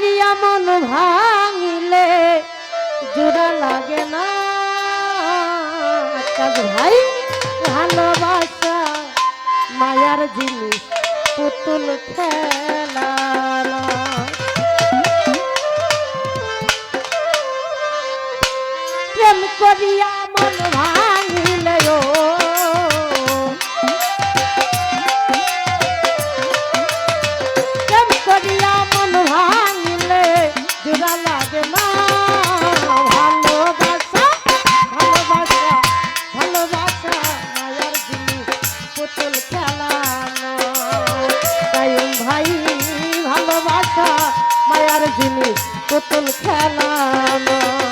করিয়া মন ভাঙিলে, জোড়া লাগে না কাজ ভাই, ভালোবাসা মায়ার জিনিস, পুতুল খেলা। প্রেম করিয়া মন ভাঙিলে মায়ার জিনিস পুতুল আহো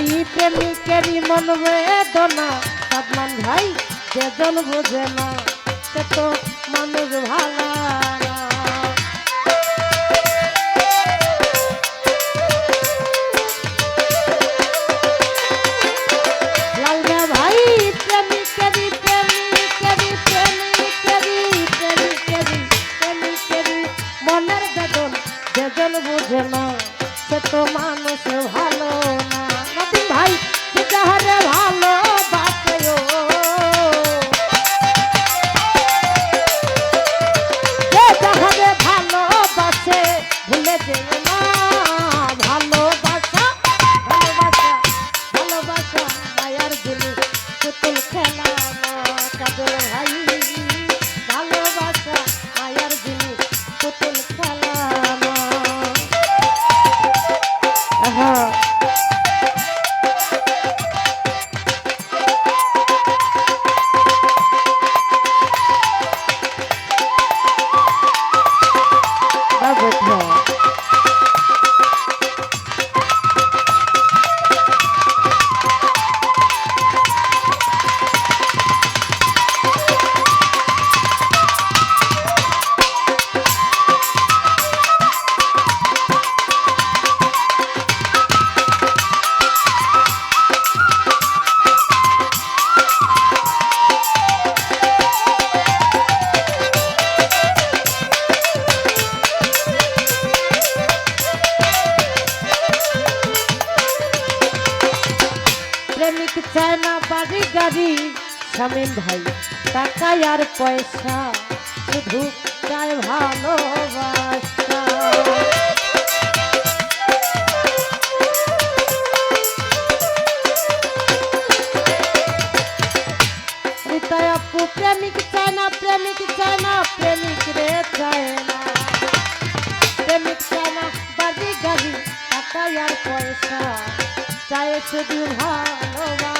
ভাই প্রেমিকেরই মন বেদনা। সাদমান ভাই যেজন বোঝে না। সে তো চায় গাড়ি। স্বামীন ভাই টাকা আর পয়সা, শুধু চায় ভালোবাসা। আপু, প্রেমিক চায় না, প্রেমিক চায় না, প্রেমিক রে চায় না। প্রেমিক চায় না বাড়ি গাড়ি টাকা আর পয়সা, চায় শুধু ভালোবাসা।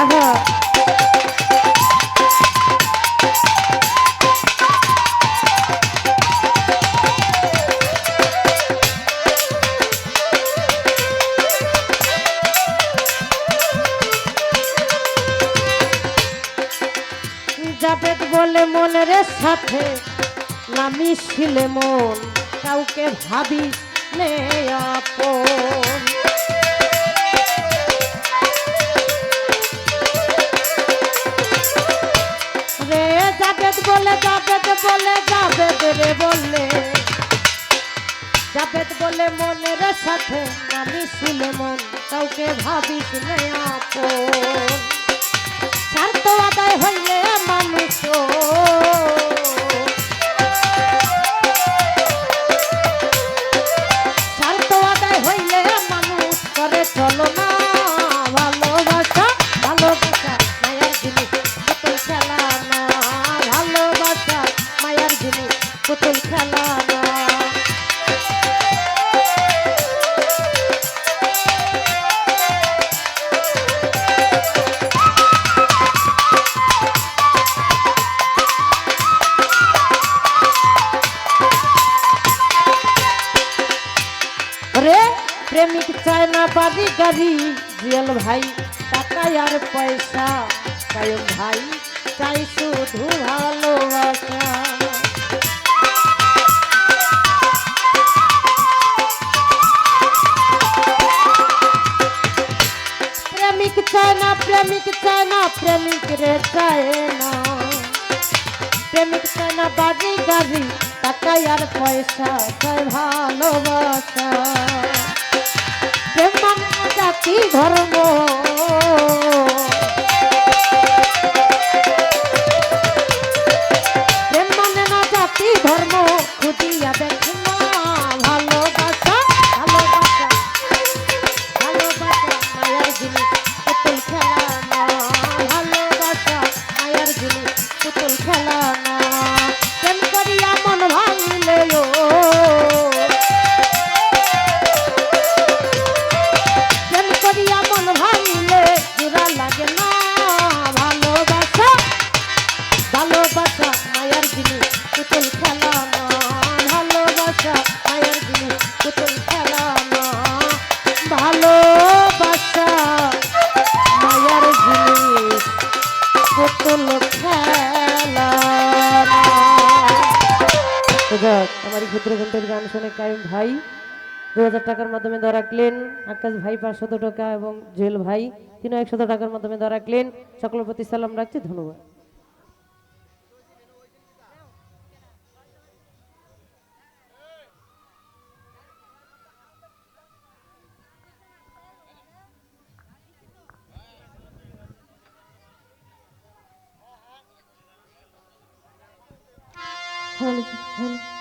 জাবেদ বলে মনের সাথে নামি ছিলে মন। কাউকে ভাবিস নে আপন। রে বলে জাবেদ বলে মনের সাথে, আমি শুনে মন কাউকে ভাবিস শুনে আপ স্বার্থ আদায় হইলে মানুষ বাড়ি গাড়ি জিয়াল ভাই টাকা আর পয়সা কায়ম ভাই চাই শুধু ভালোবাসা প্রেমিক চায় না প্রেমিক চায় না প্রেমিক রে চায় না প্রেমিক চায় না বাড়ি গাড়ি টাকা আর পয়সা চায় ভালোবাসা জাতি ধর্ম। আমার ক্ষুদ্র ঘণ্টার গান শুনে কাইম ভাই। দু হাজার টাকার মাধ্যমে রাখলেন আকাশ ভাই পাঁচশত টাকা এবং জেল ভাই তিনও একশত টাকার মাধ্যমে রাখলেন। সকলের প্রতি সালাম রাখছি, ধন্যবাদ। হ্যালো